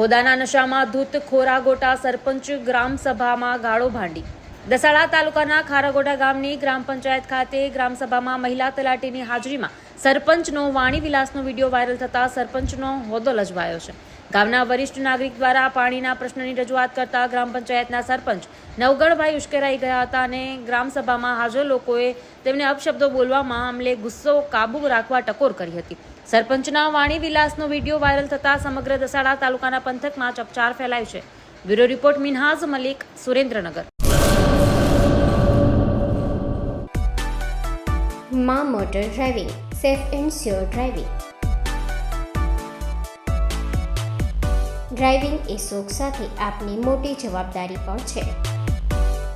હોદાના નશામાં ધૂત, ખોરાગોટા, સરપંચ, ગ્રામ સભામાં ગાળો ભાંડી. દસાડા તાલુકાના ખારાગોટા ગામની ગ્રામ પંચાયત ખાતે ગ્રામ સભામાં મહિલા તલાટીની હાજરીમાં સરપંચનો વાણી વિલાસનો વીડિયો વાયરલ થતા સરપંચનો હોદ્દો લજવાયો છે. ગામના વરિષ્ઠ નાગરિક દ્વારા પાણીના પ્રશ્નની રજૂઆત કરતા ગ્રામ પંચાયતના સરપંચ નવગણભાઈ ઉશ્કેરાઈ ગયા હતા અને ગ્રામસભામાં હાજર લોકોએ તેમને અપશબ્દો બોલવા મામલે ગુસ્સો કાબુ રાખવા ટકોર કરી હતી. સરપંચના વાણી વિલાસનો વીડિયો વાયરલ થતા સમગ્ર દસાડા તાલુકાના પંથકમાં ચકચાર ફેલાયું છે. Bureau report Minhaz Malik, Surendranagar. માં motor driving, safe and sure driving. Driving એ શોખ સાથે આપની મોટી જવાબદારી પણ છે.